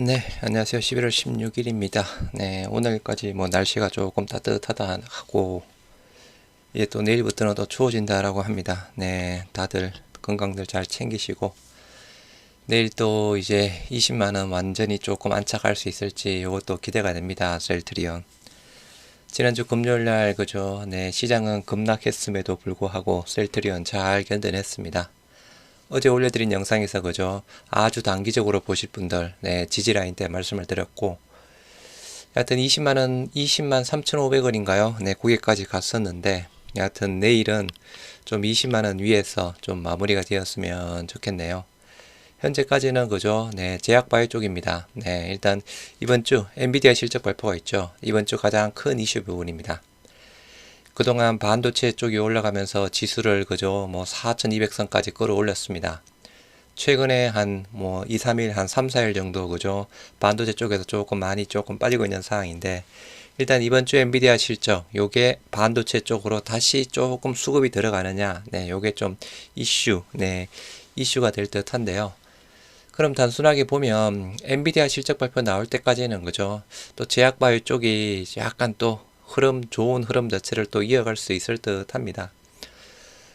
네, 안녕하세요. 11월 16일입니다. 네, 오늘까지 뭐 날씨가 조금 따뜻하다 하고, 이제 또 내일부터는 더 추워진다라고 합니다. 네, 다들 건강들 잘 챙기시고, 내일 또 이제 20만 원 완전히 조금 안착할 수 있을지 이것도 기대가 됩니다. 셀트리온. 지난주 금요일 날, 그죠. 네, 시장은 급락했음에도 불구하고 셀트리온 잘 견뎌냈습니다. 어제 올려드린 영상에서 그죠 아주 단기적으로 보실 분들 네 지지라인 때 말씀을 드렸고 여하튼 20만원 20만 3,500원인가요? 네 고객까지 갔었는데 여하튼 내일은 좀 20만원 위에서 좀 마무리가 되었으면 좋겠네요. 현재까지는 그죠 네 제약바이오 쪽입니다. 네 일단 이번 주 엔비디아 실적 발표가 있죠. 이번 주 가장 큰 이슈 부분입니다 그동안 반도체 쪽이 올라가면서 지수를 그저 뭐 4200선까지 끌어올렸습니다. 최근에 한 뭐 2, 3일, 한 3, 4일 정도 그죠? 반도체 쪽에서 조금 많이 조금 빠지고 있는 상황인데 일단 이번 주 엔비디아 실적 요게 반도체 쪽으로 다시 조금 수급이 들어가느냐 네 요게 좀 이슈 네 이슈가 될 듯한데요 그럼 단순하게 보면 엔비디아 실적 발표 나올 때까지는 그죠 또 제약바이오 쪽이 약간 또 흐름 좋은 흐름 자체를 또 이어갈 수 있을 듯 합니다.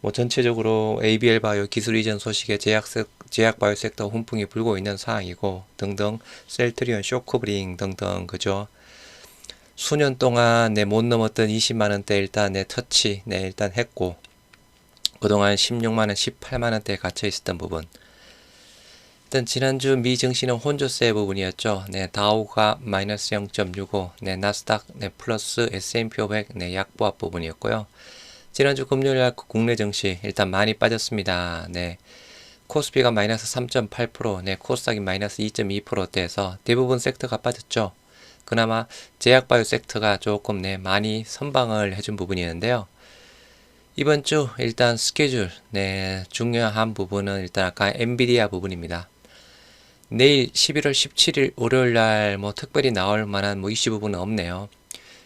뭐 전체적으로 ABL 바이오 기술 이전 소식에 제약 제약 바이오 섹터 훈풍이 불고 있는 상황이고 등등 셀트리온 쇼크브링 등등 그죠. 수년 동안 내 못 넘었던 20만 원대 일단 내 터치 내 일단 했고 그동안 16만 원, 18만 원대에 갇혀 있었던 부분 일단 지난주 미 증시는 혼조세 부분이었죠. 네, 다우가 마이너스 0.65, 네, 나스닥 네, 플러스 S&P 500 네, 약보합 부분이었고요. 지난주 금요일 날 국내 증시 일단 많이 빠졌습니다. 네. 코스피가 마이너스 3.8%, 네, 코스닥이 마이너스 2.2%대에서 대부분 섹터가 빠졌죠. 그나마 제약바이오 섹터가 조금 네, 많이 선방을 해준 부분이었는데요. 이번 주 일단 스케줄, 네, 중요한 부분은 일단 아까 엔비디아 부분입니다. 내일 11월 17일 월요일 날 뭐 특별히 나올 만한 뭐 이슈 부분은 없네요.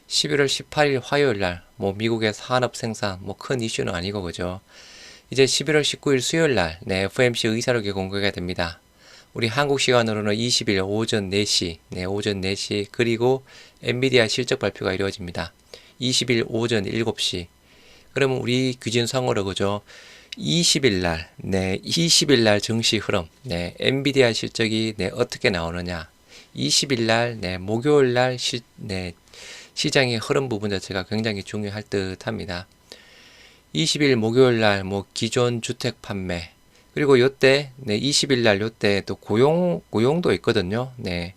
11월 18일 화요일 날 뭐 미국의 산업 생산 뭐 큰 이슈는 아니고 그죠. 이제 11월 19일 수요일 날 네, FMC 의사록이 공개가 됩니다. 우리 한국 시간으로는 20일 오전 4시, 네, 오전 4시 그리고 엔비디아 실적 발표가 이루어집니다. 20일 오전 7시. 그러면 우리 규진상으로 그죠. 20일 날, 네, 20일 날 증시 흐름, 네, 엔비디아 실적이 네, 어떻게 나오느냐. 20일 날, 네, 목요일 날 시, 네, 시장의 흐름 부분 자체가 굉장히 중요할 듯 합니다. 20일 목요일 날, 뭐, 기존 주택 판매, 그리고 요때, 네, 20일 날 요때 또 고용, 고용도 있거든요. 네.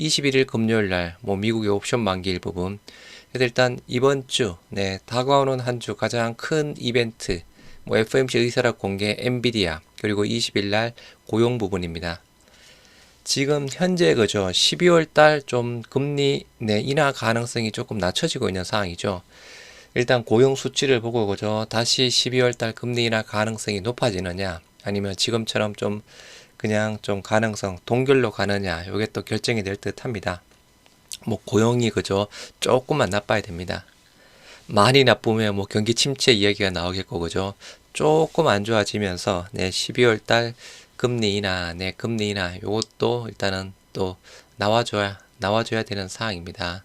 21일 금요일 날, 뭐, 미국의 옵션 만기일 부분. 일단 이번 주, 네, 다가오는 한 주 가장 큰 이벤트, 뭐 FMC 의사락 공개 엔비디아 그리고 20일 날 고용 부분입니다. 지금 현재 그죠 12월 달 좀 금리 내 인하 가능성이 조금 낮춰지고 있는 상황이죠. 일단 고용 수치를 보고 그죠 다시 12월 달 금리 인하 가능성이 높아지느냐 아니면 지금처럼 좀 그냥 좀 가능성 동결로 가느냐 요게 또 결정이 될 듯합니다. 뭐 고용이 그죠 조금만 나빠야 됩니다. 많이 나쁘면 뭐 경기 침체 이야기가 나오겠고 그죠. 조금 안 좋아지면서 네 12월 달 금리 인하, 네 금리 인하 요것도 일단은 또 나와줘야 나와줘야 되는 사항입니다.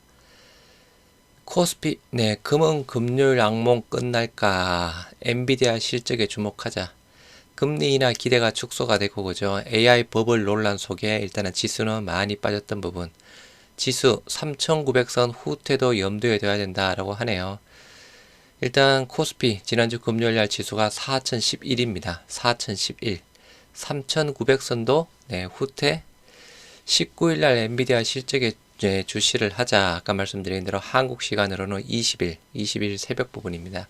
코스피 네 금은 금요일 악몽 끝날까 엔비디아 실적에 주목하자. 금리 인하 기대가 축소가 되고 그죠. AI 버블 논란 속에 일단은 지수는 많이 빠졌던 부분. 지수 3900선 후퇴도 염두에 둬야 된다라고 하네요. 일단 코스피 지난주 금요일 날 지수가 4011입니다. 4011. 3900선도 네, 후퇴 19일 날 엔비디아 실적에 네, 주시를 하자 아까 말씀드린 대로 한국 시간으로는 20일, 20일 새벽 부분입니다.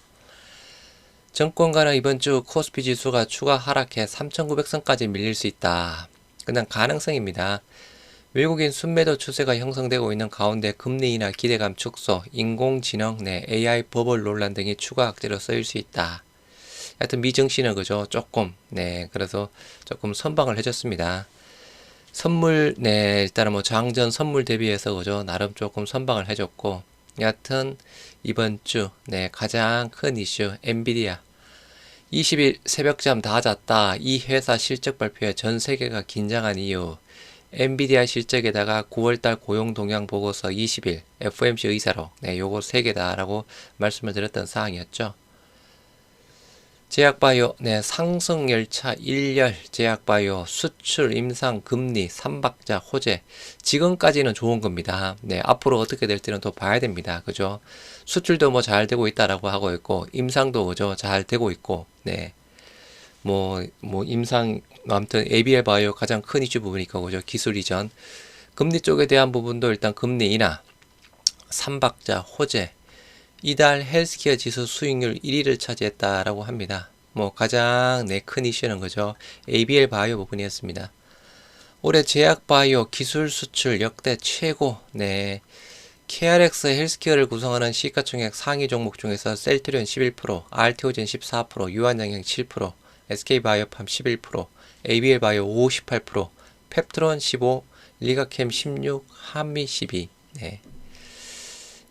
정권가는 이번 주 코스피 지수가 추가 하락해 3900선까지 밀릴 수 있다. 그냥 가능성입니다. 외국인 순매도 추세가 형성되고 있는 가운데 금리 인하 기대감 축소, 인공지능 내 AI 버블 논란 등이 추가 악재로 쓰일 수 있다. 하여튼 미증시는 그죠 조금 네 그래서 조금 선방을 해줬습니다. 선물 네 일단은 뭐 장전 선물 대비해서 그죠 나름 조금 선방을 해줬고 여하튼 이번 주 네 가장 큰 이슈 엔비디아 20일 새벽잠 다 잤다 이 회사 실적 발표에 전 세계가 긴장한 이유 엔비디아 실적에다가 9월달 고용 동향 보고서 20일, FOMC 의사록, 네, 요거 세 개다라고 말씀을 드렸던 사항이었죠. 제약바이오, 네, 상승 열차 1열, 제약바이오, 수출, 임상, 금리, 삼박자, 호재. 지금까지는 좋은 겁니다. 네, 앞으로 어떻게 될지는 또 봐야 됩니다. 그죠? 수출도 뭐 잘 되고 있다라고 하고 있고, 임상도 그죠? 잘 되고 있고, 네. 뭐, 뭐, 임상, 아무튼 ABL 바이오 가장 큰 이슈 부분이니까 그죠? 기술 이전. 금리 쪽에 대한 부분도 일단 금리 인하, 삼박자, 호재, 이달 헬스케어 지수 수익률 1위를 차지했다라고 합니다. 뭐 가장 네, 큰 이슈는 그죠? ABL 바이오 부분이었습니다. 올해 제약 바이오 기술 수출 역대 최고 네. KRX 헬스케어를 구성하는 시가총액 상위 종목 중에서 셀트리온 11%, 알테오젠 14%, 유한양행 7%, SK바이오팜 11%, ABL 바이오 58%, 펩트론 15, 리가캠 16, 한미 12. 네.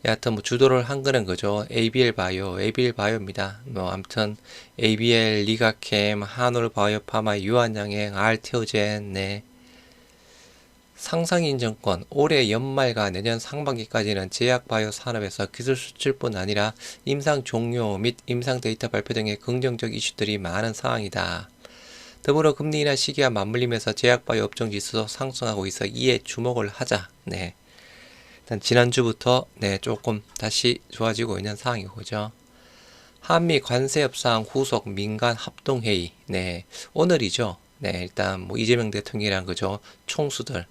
여하튼 뭐 주도를 한 거는 그죠. ABL 바이오, ABL 바이오입니다. 뭐 아무튼 ABL, 리가캠, 한올 바이오파마, 유한양행, 알테오젠, 네. 상상인증권 올해 연말과 내년 상반기까지는 제약 바이오 산업에서 기술 수출뿐 아니라 임상 종료 및 임상 데이터 발표 등의 긍정적 이슈들이 많은 상황이다. 더불어 금리 인하 시기와 맞물리면서 제약 바이오 업종 지수도 상승하고 있어 이에 주목을 하자. 네. 일단 지난주부터 네, 조금 다시 좋아지고 있는 상황이고 죠 한미 관세 협상 후속 민간 합동 회의. 네. 오늘이죠. 네, 일단 뭐 이재명 대통령이랑 그죠. 총수들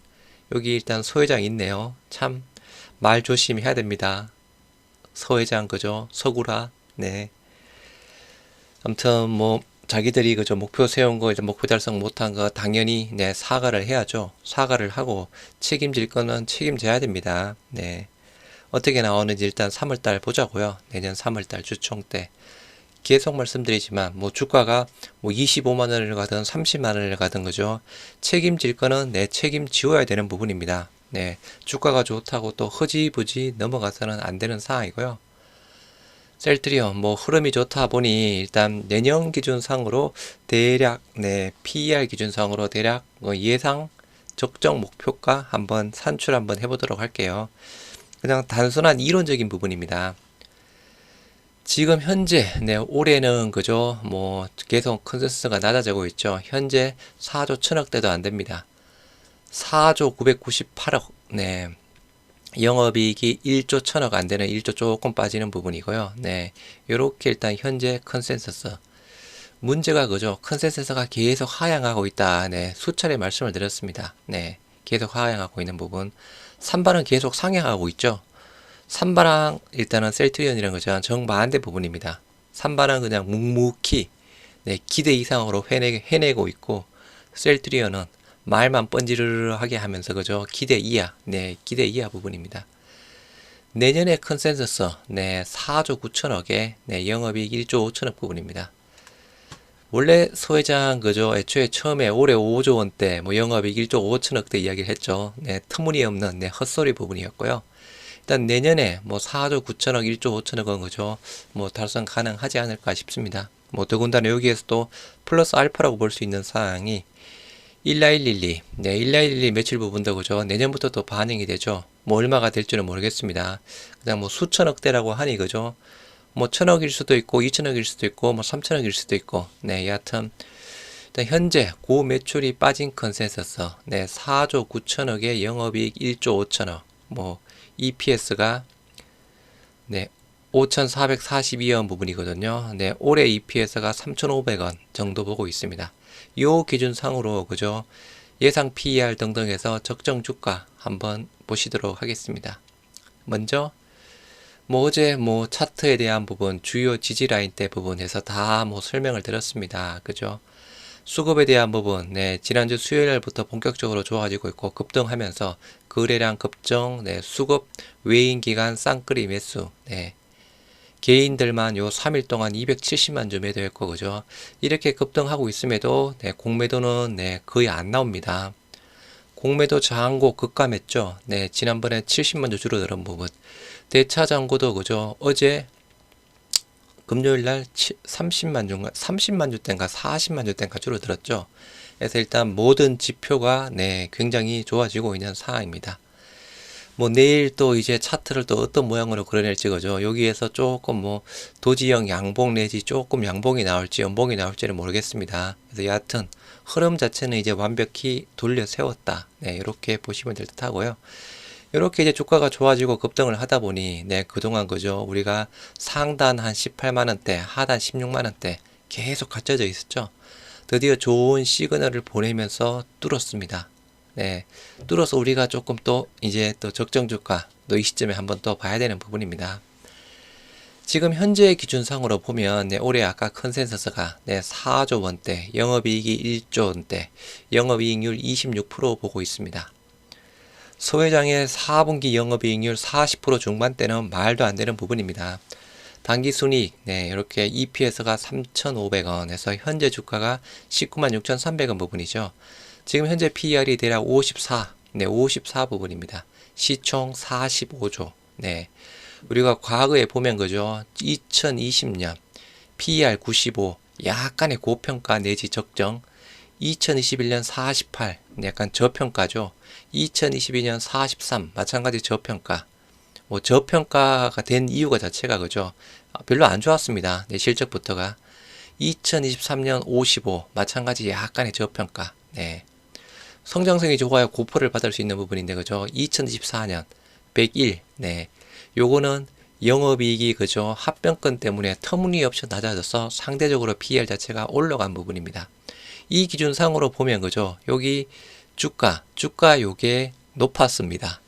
여기 일단 소회장 있네요. 참 말 조심해야 됩니다. 서회장 그죠? 서구라. 네. 아무튼 뭐 자기들이 그저 목표 세운 거 이제 목표 달성 못한 거 당연히 네 사과를 해야죠. 사과를 하고 책임질 거는 책임져야 됩니다. 네. 어떻게 나오는지 일단 3월달 보자고요. 내년 3월달 주총 때 계속 말씀드리지만 뭐 주가가 뭐 25만 원을 가든 30만 원을 가든 그죠. 책임질 거는 내 책임 지워야 되는 부분입니다. 네. 주가가 좋다고 또 허지부지 넘어가서는 안 되는 상황이고요. 셀트리온 뭐 흐름이 좋다 보니 일단 내년 기준상으로 대략 네 PER 기준상으로 대략 뭐 예상 적정 목표가 한번 산출 한번 해보도록 할게요. 그냥 단순한 이론적인 부분입니다. 지금 현재 네 올해는 그죠 뭐 계속 컨센서스가 낮아지고 있죠. 현재 4조 천억대도 안 됩니다. 4조 998억 네 영업이익이 1조 천억 안 되는 1조 조금 빠지는 부분이고요. 네 요렇게 일단 현재 컨센서스. 문제가 그죠 컨센서스가 계속 하향하고 있다. 네 수차례 말씀을 드렸습니다. 네 계속 하향하고 있는 부분. 산발은 계속 상향하고 있죠 산바랑 일단은 셀트리온이라는 거죠. 정반대 부분입니다. 산바랑 그냥 묵묵히 네, 기대 이상으로 해내, 해내고 있고 셀트리온은 말만 번지르르하게 하면서 그죠. 기대 이하, 네, 기대 이하 부분입니다. 내년에 컨센서스, 네, 4조 9천억에 네, 영업이익 1조 5천억 부분입니다. 원래 소회장 그죠 애초에 처음에 올해 5조 원대 뭐 영업이익 1조 5천억대 이야기를 했죠. 네, 터무니없는 네, 헛소리 부분이었고요. 일단 내년에 뭐 4조 9천억, 1조 5천억은 그죠. 뭐 달성 가능하지 않을까 싶습니다. 뭐 더군다나 여기에서도 플러스 알파라고 볼 수 있는 사항이 19112, 네, 19112 매출 부분도 그죠. 내년부터 또 반영이 되죠. 뭐 얼마가 될지는 모르겠습니다. 그냥 뭐 수천억대라고 하니 그죠. 뭐 천억일 수도 있고 2천억일 수도 있고 뭐 3천억일 수도 있고 네 여하튼 일단 현재 고 매출이 빠진 컨센서스 네 4조 9천억에 영업이익 1조 5천억 뭐 EPS가 네, 5,442원 부분이거든요. 네, 올해 EPS가 3,500원 정도 보고 있습니다. 요 기준상으로 그죠? 예상 PER 등등해서 적정 주가 한번 보시도록 하겠습니다. 먼저 뭐 어제 뭐 차트에 대한 부분, 주요 지지 라인 대 부분에서 다 뭐 설명을 드렸습니다. 그죠? 수급에 대한 부분, 네, 지난주 수요일부터 본격적으로 좋아지고 있고 급등하면서 거래량 급증, 네, 수급 외인 기간 쌍끌이 매수, 네. 개인들만 요 3일 동안 270만 주 매도했고 그죠? 이렇게 급등하고 있음에도 네, 공매도는 네, 거의 안 나옵니다. 공매도 저항고 급감했죠. 네, 지난번에 70만 주 줄어드는 부분. 대차 잔고도 그죠? 어제 금요일 날 30만 주인가 30만 주 땐가 40만 주 땐가 줄어들었죠. 그래서 일단 모든 지표가 네, 굉장히 좋아지고 있는 상황입니다. 뭐 내일 또 이제 차트를 또 어떤 모양으로 그려낼지 그죠. 여기에서 조금 뭐 도지형 양봉 내지 조금 양봉이 나올지 연봉이 나올지는 모르겠습니다. 그래서 여하튼 흐름 자체는 이제 완벽히 돌려 세웠다. 네, 이렇게 보시면 될 듯 하고요. 이렇게 이제 주가가 좋아지고 급등을 하다 보니 네, 그동안 그죠. 우리가 상단 한 18만 원대, 하단 16만 원대 계속 갇혀져 있었죠. 드디어 좋은 시그널을 보내면서 뚫었습니다. 네, 뚫어서 우리가 조금 또 이제 또 적정 주가 또 이 시점에 한번 또 봐야 되는 부분입니다. 지금 현재 기준상으로 보면 네, 올해 아까 컨센서스가 네, 4조 원대, 영업이익이 1조 원대, 영업이익률 26% 보고 있습니다. 소 회장의 4분기 영업이익률 40% 중반대는 말도 안 되는 부분입니다. 당기순이익, 네, 이렇게 EPS가 3,500원에서 현재 주가가 19만 6,300원 부분이죠. 지금 현재 PER이 대략 54, 네, 54 부분입니다. 시총 45조, 네. 우리가 과거에 보면 그죠. 2020년 PER 95, 약간의 고평가 내지 적정. 2021년 48, 네, 약간 저평가죠. 2022년 43, 마찬가지 저평가. 뭐 저평가가 된 이유가 자체가 그죠. 아, 별로 안 좋았습니다. 네, 실적부터가. 2023년 55, 마찬가지 약간의 저평가. 네. 성장성이 좋아야 고포를 받을 수 있는 부분인데 그죠? 2024년 101. 네. 요거는 영업이익이 그죠? 합병권 때문에 터무니없이 낮아져서 상대적으로 PL 자체가 올라간 부분입니다. 이 기준상으로 보면 그죠? 여기 주가, 주가 요게 높았습니다.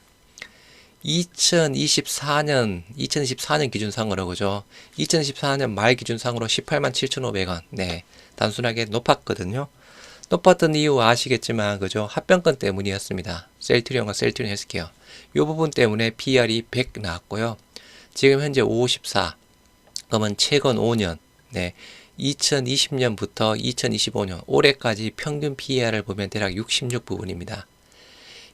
2024년, 2024년 기준상으로 그죠? 2024년 말 기준상으로 18만 7,500원. 네. 단순하게 높았거든요. 높았던 이유 아시겠지만 그죠? 합병권 때문이었습니다. 셀트리온과 셀트리온 헬스케어. 이 부분 때문에 PR이 100 나왔고요. 지금 현재 54. 그러면 최근 5년. 네. 2020년부터 2025년 올해까지 평균 PER을 보면 대략 66 부분입니다.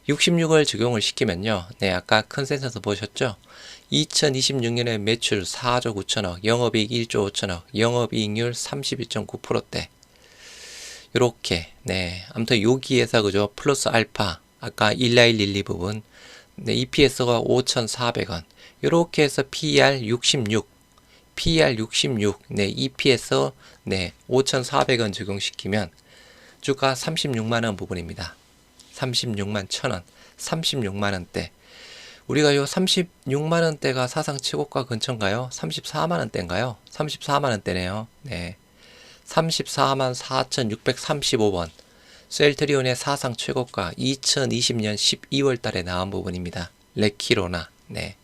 66을 적용을 시키면요. 네, 아까 컨센서스 보셨죠? 2026년에 매출 4조 9천억, 영업이익 1조 5천억, 영업이익률 31.9%대. 요렇게, 네. 아무튼 여기에서 그죠? 플러스 알파, 아까 19112 부분, 네, EPS가 5,400원. 요렇게 해서 PER 66, PER 66, 네, EPS, 네, 5,400원 적용시키면 주가 36만원 부분입니다. 36만 1천원, 36만원대. 우리가 요 36만원대가 사상 최고가 근처인가요? 34만원대인가요? 34만원대네요. 네. 34만 4,635원. 셀트리온의 사상 최고가 2020년 12월 달에 나온 부분입니다. 레키로나. 네.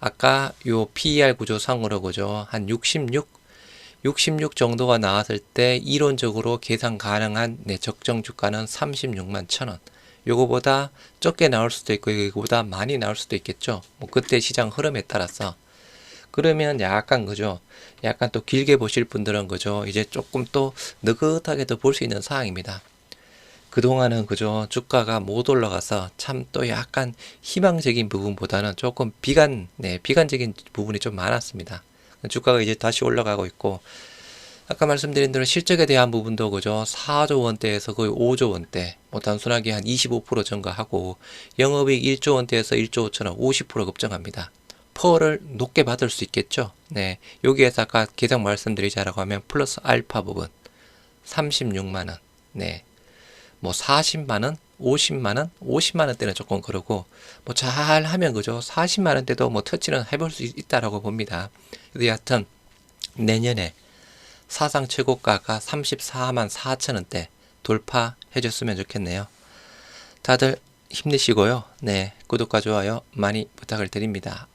아까 요 PER 구조 상으로 그죠? 한 66, 66 정도가 나왔을 때 이론적으로 계산 가능한 네, 적정 주가는 36만 1천원. 요거보다 적게 나올 수도 있고 이거보다 많이 나올 수도 있겠죠. 뭐 그때 시장 흐름에 따라서. 그러면 약간 그죠. 약간 또 길게 보실 분들은 그죠. 이제 조금 또 느긋하게 또볼수 있는 상황입니다. 그동안은 그죠. 주가가 못 올라가서 참 또 약간 희망적인 부분보다는 조금 비관, 네, 비관적인 부분이 좀 많았습니다. 주가가 이제 다시 올라가고 있고, 아까 말씀드린 대로 실적에 대한 부분도 그죠. 4조 원대에서 거의 5조 원대, 뭐 단순하게 한 25% 증가하고, 영업이익 1조 원대에서 1조 5천원 50% 급증합니다. 퍼를 높게 받을 수 있겠죠. 네. 여기에서 아까 계속 말씀드리자라고 하면 플러스 알파 부분 36만 원. 네. 뭐 40만 원, 50만 원, 50만 원 대는 조금 그러고 뭐 잘 하면 그죠. 40만 원 대도 뭐 터치는 해볼 수 있다라고 봅니다. 여하튼 내년에 사상 최고가가 34만 4천 원대 돌파해 줬으면 좋겠네요. 다들 힘내시고요. 네. 구독과 좋아요 많이 부탁을 드립니다.